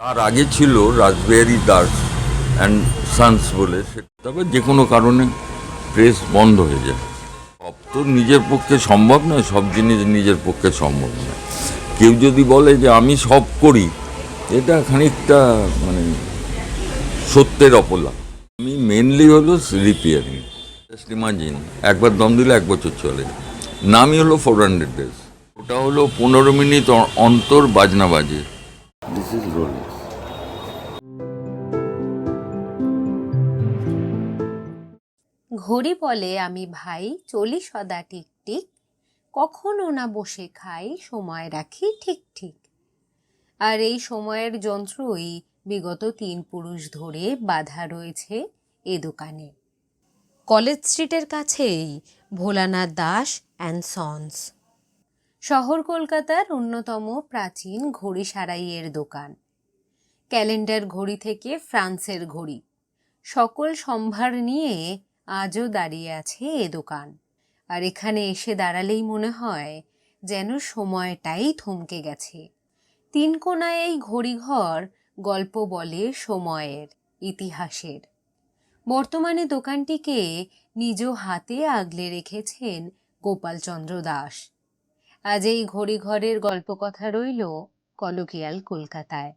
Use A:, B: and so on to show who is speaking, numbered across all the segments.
A: তার আগে ছিল রাসবিহারি দাস অ্যান্ড সানস বলে তবে যে কোনো কারণে প্রেস বন্ধ হয়ে যায়। সব তো নিজের পক্ষে সম্ভব নয়, সব জিনিস নিজের পক্ষে সম্ভব নয়। কেউ যদি বলে যে আমি সব করি, এটা খানিকটা মানে সত্যের অপলা আমি মেনলি হলো রিপেয়ারিং ইমাজিন একবার দম দিলে এক বছর চলে। নামই হলো ফোর হান্ড্রেড ডেজ ওটা হলো পনেরো মিনিট অন্তর বাজনা বাজে। দিস ইজ রোলেক্স
B: ঘড়ি বলে, আমি ভাই, চলি সদা টিক টিক। কখনো না বসে খাই, সময় রাখি ঠিক ঠিক। আর এই সময়ের যন্ত্রই বিগত তিন পুরুষ ধরে বাধা রয়েছে এ দোকানে। কলেজ স্ট্রিটের কাছেই ভোলানাথ দাস অ্যান্ড সন্স। শহর কলকাতার অন্যতম প্রাচীন ঘড়ি সারাইয়ের দোকান। ক্যালেন্ডার ঘড়ি থেকে ফ্রান্সের ঘড়ি। সকল সম্ভার নিয়ে আজও দাঁড়িয়ে আছে এ দোকান। আর এখানে এসে দাঁড়ালেই মনে হয় যেন সময়টাই থমকে গেছে। তিন কোনায় এই ঘড়িঘর গল্প বলে সময়ের, ইতিহাসের। বর্তমানে দোকানটিকে নিজ হাতে আগলে রেখেছেন গোপালচন্দ্র দাস। আজ এই ঘড়িঘরের গল্পকথা রইল কলকিয়াল কলকাতায়।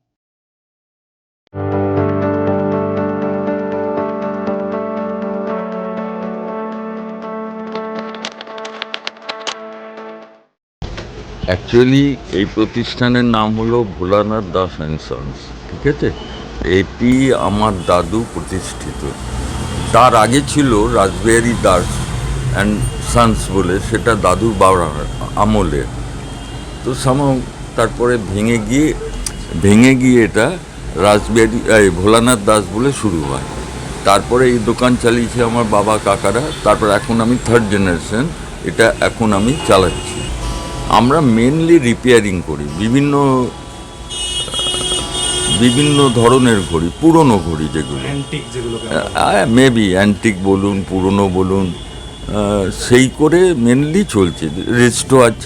A: অ্যাকচুয়ালি এই প্রতিষ্ঠানের নাম হলো ভোলানাথ দাস অ্যান্ড সন্স, ঠিক আছে? এটি আমার দাদু প্রতিষ্ঠিত। তার আগে ছিল রাসবিহারি দাস অ্যান্ড সন্স বলে, সেটা দাদুর বাবার আমলে। তো সামাও তারপরে ভেঙে গিয়ে ভেঙে গিয়ে এটা রাসবিহারি ভোলানাথ দাস বলে শুরু হয়। তারপরে এই দোকান চালিয়েছে আমার বাবা কাকারা। তারপর এখন আমি থার্ড জেনারেশন এটা এখন আমি চালাচ্ছি। আমরা মেনলি রিপেয়ারিং করি বিভিন্ন বিভিন্ন ধরনের ঘড়ি পুরনো ঘড়ি যেগুলো। মেবি অ্যান্টিক বলুন পুরনো বলুন সেই করে মেনলি চলছে। রিস্টওয়াচ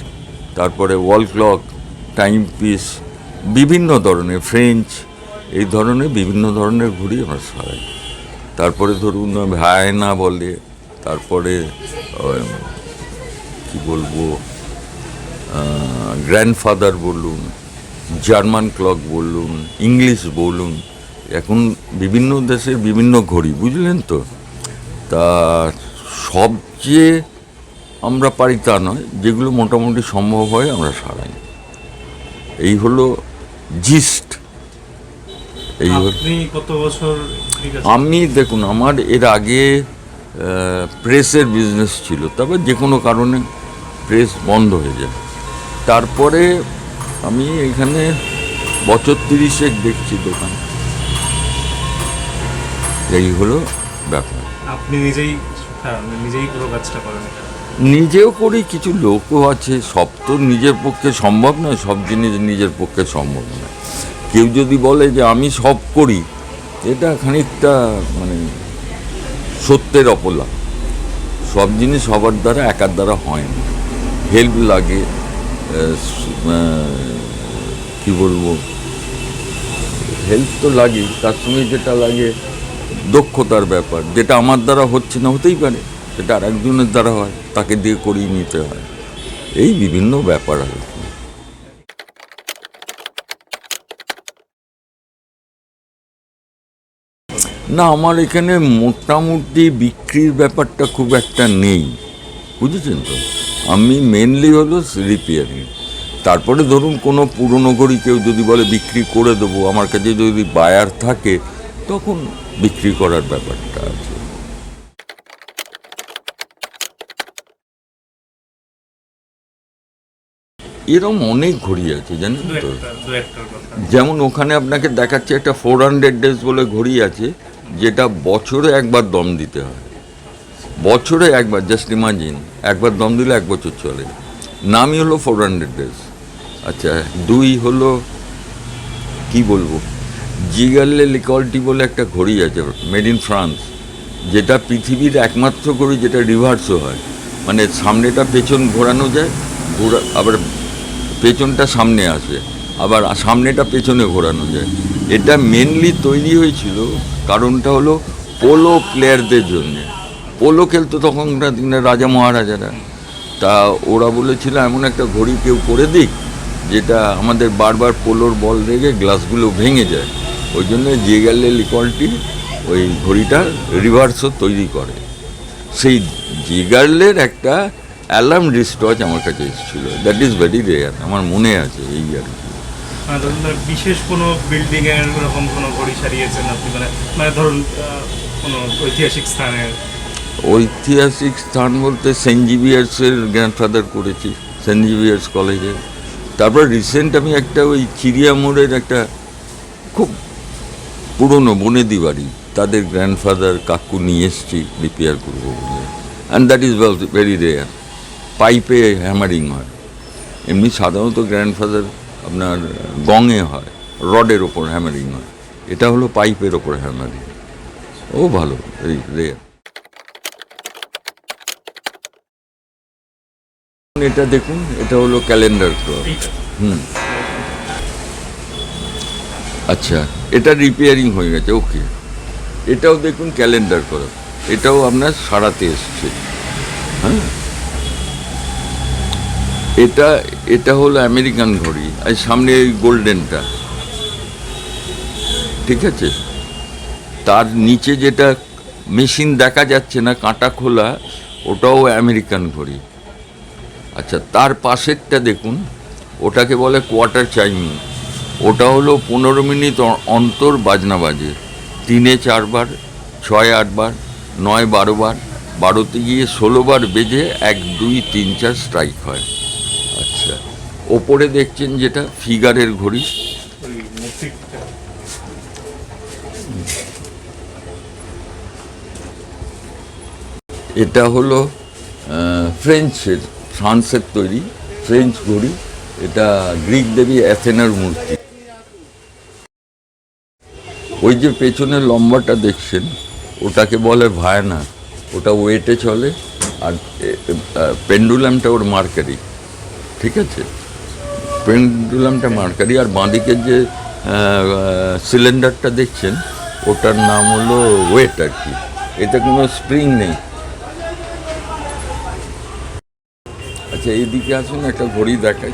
A: তারপরে ওয়াল ক্লক টাইম পিস বিভিন্ন ধরনের ফ্রেঞ্চ এই ধরনের বিভিন্ন ধরনের ঘড়ি আমরা সারাই তারপরে ধরুন ভায়না বলে তারপরে কি বলব? গ্র্যান্ডফাদার বলুন জার্মান ক্লক বলুন ইংলিশ বলুন এখন বিভিন্ন দেশের বিভিন্ন ঘড়ি বুঝলেন তো? তা সবচেয়ে আমরা পারি তা নয় যেগুলো মোটামুটি সম্ভব হয় আমরা সারাই। এই হলো জিস্ট এই
C: কত বছর
A: আমি দেখুন আমার এর আগে প্রেসের বিজনেস ছিল তবে যে কোনো কারণে প্রেস বন্ধ হয়ে যায়। তারপরে আমি এখানে বছর তিরিশেক দেখছি দোকান। এই হলো ব্যাপার।
C: আপনি নিজেই হ্যাঁ, নিজেই পুরো কাজটা করেন
A: নিজেও করি কিছু লোকও আছে সব তো নিজের পক্ষে সম্ভব নয় সব জিনিস নিজের পক্ষে সম্ভব নয়। কেউ যদি বলে যে আমি সব করি এটা খানিকটা মানে সত্যের অপলা সব জিনিস সবার দ্বারা একার দ্বারা হয় না। হেল্প লাগে কি বলব? হেল্প তো লাগে তার সঙ্গে যেটা লাগে, দক্ষতার ব্যাপার। যেটা আমার দ্বারা হচ্ছে না, হতেই পারে। সেটা আর একজনের দ্বারা হয়, তাকে দিয়ে করিয়ে নিতে হয়। এই বিভিন্ন ব্যাপার আর না, আমার এখানে মোটামুটি বিক্রির ব্যাপারটা খুব একটা নেই। বুঝেছেন তো? আমি মেনলি হলো রিপেয়ারিং তারপরে ধরুন কোনো পুরনো ঘড়ি কেউ যদি বলে বিক্রি করে দেবো। আমার কাছে যদি বায়ার থাকে তখন বিক্রি করার ব্যাপারটা আছে। এরম অনেক ঘড়ি আছে জানেন তো? যেমন ওখানে আপনাকে দেখাচ্ছে একটা ফোর হান্ড্রেড ডেজ বলে ঘড়ি আছে যেটা বছরে একবার দম দিতে হয়। বছরে একবার জাস্ট ইমাজিন একবার দম দিলে এক বছর চলে। নামই হলো ফোর হান্ড্রেড ডেজ আচ্ছা দুই হলো, কি বলব? জিগারলে লিকলটি বলে একটা ঘড়ি আছে মেড ইন ফ্রান্স যেটা পৃথিবীর একমাত্র ঘড়ি, যেটা রিভার্সও হয়। মানে সামনেটা পেছন ঘোরানো যায়, ঘোরা, আবার পেছনটা সামনে আসে, আবার সামনেটা পেছনে ঘোরানো যায়। এটা মেনলি তৈরি হয়েছিল, কারণটা হলো পোলো প্লেয়ারদের জন্যে। পোলো খেলতো তখনকার দিনে রাজা মহারাজারা। তা ওরা বলেছিল, এমন একটা ঘড়ি কেউ করে দিক, যেটা আমাদের বারবার পোলোর বল রেগে গ্লাসগুলো ভেঙে যায়। ওই জন্য জেগালে লিকলটি ওই ঘড়িটা রিভার্সও তৈরি করে। সেই জিগার্লের একটা অ্যালার্ম রিস্টচ আমার কাছে এসেছিল। দ্যাট ইজ ভেরি রেয়ার আমার মনে আছে এই আর কি।
C: মানে বিশেষ কোনো বিল্ডিং এর কোনো ঘড়ি সারিয়েছেন আপনি? মানে মানে ধরুন কোনো ঐতিহাসিক স্থানের
A: ঐতিহাসিক স্থান বলতে সেন্ট জিভিয়ার্সের গ্র্যান্ডফাদার করেছি, সেন্ট জিভিয়ার্স কলেজে। তারপর রিসেন্ট আমি একটা ওই চিড়িয়া মোড়ের একটা খুব পুরনো বনেদি বাড়ি, তাদের গ্র্যান্ডফাদার কাকু নিয়ে এসছি রিপেয়ার করব বলে। And that is very rare পাইপে হ্যামারিং হয়। এমনি সাধারণত গ্র্যান্ডফাদার আপনার গঙে হয়, রডের ওপর হ্যামারিং হয়। এটা হলো পাইপের ওপর হ্যামারিং ও ভালো ভেরি রেয়ার এটা দেখুন এটা হলো ক্যালেন্ডার ক্লক হুম। আচ্ছা এটা রিপেয়ারিং হয়ে গেছে ওকে এটাও দেখুন ক্যালেন্ডার করা। এটাও আপনার সারাতে এসছে। হ্যাঁ? এটা এটা হলো আমেরিকান ঘড়ি আর সামনে ওই গোল্ডেনটা ঠিক আছে? তার নিচে যেটা মেশিন দেখা যাচ্ছে না কাঁটা খোলা ওটাও আমেরিকান ঘড়ি। আচ্ছা তার পাশেরটা দেখুন, ওটাকে বলে কোয়ার্টার চাইমিং ওটা হলো পনেরো মিনিট অন্তর বাজনা বাজে। তিনে চারবার, ছয় আটবার, নয় বারোবার, বারোতে গিয়ে ষোলোবার বেজে এক, দুই, তিন, চার স্ট্রাইক হয়। আচ্ছা ওপরে দেখছেন যেটা ফিগারের ঘড়ি। এটা হলো ফ্রেঞ্চের ফ্রান্সের তৈরি, ফ্রেঞ্চ ঘড়ি, এটা গ্রিক দেবী অ্যাথেনার মূর্তি। ওই যে পেছনে লম্বাটা দেখছেন, ওটাকে বলে ভায়না ওটা ওয়েটে চলে, আর পেন্ডুলামটা ওর মার্কারি। ঠিক আছে? পেন্ডুলামটা মার্কারি, আর বাঁদিকের যে সিলিন্ডারটা দেখছেন, ওটার নাম হলো ওয়েট আর কি। এতে কোনো স্প্রিং নেই। আচ্ছা এইদিকে আসুন, একটা ঘড়ি দেখাই।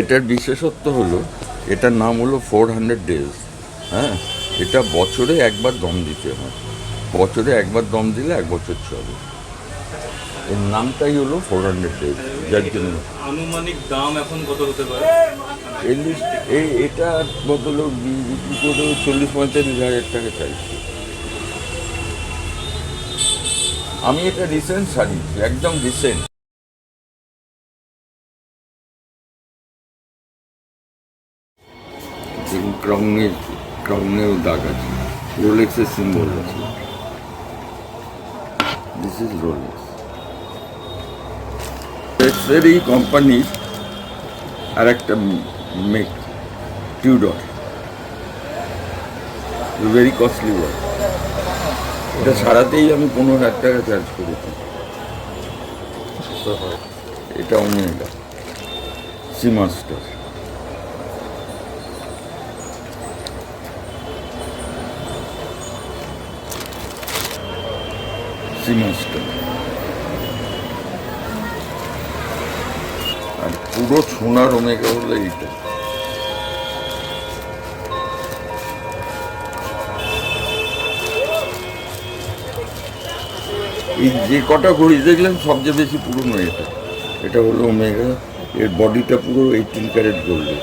A: এটার বিশেষত্ব হলো, এটার নাম হলো ফোর হান্ড্রেড ডেজ হ্যাঁ? এটা বছরে একবার দম দিতে হয়। বছরে একবার দম দিলে এক বছর চলে। এর নামটাই হলো ফোর হান্ড্রেড ডেজ যার জন্য।
C: আনুমানিক দাম এখন কত হতে পারে?
A: লিস্ট এই এটা বদল বিক্রি করে চল্লিশ পঁয়তাল্লিশ হাজার টাকা চাইছি। আমি এটা রিসেন্ট সারিয়েছি একদম রিসেন্ট ক্রাউনের ক্রাউনেও দাগ আছে। রোলেক্সের সিম্বল আছে। দিস ইজ রোলেক্স রোলেক্সের এই কোম্পানির আর একটা make Tudor very costly work এটা সারাতেই আমি পনেরো হাজার টাকা চার্জ করেছি। এটা Omega Seamaster Seamaster আর পুরো সোনার ওমেগা হলো এইটা। এই যে কটা ঘড়ি দেখলেন, সবচেয়ে বেশি পুরনো এটা। এটা হলো ওমেগা এর বডিটা পুরো এইটিন ক্যারেট গোল্ডের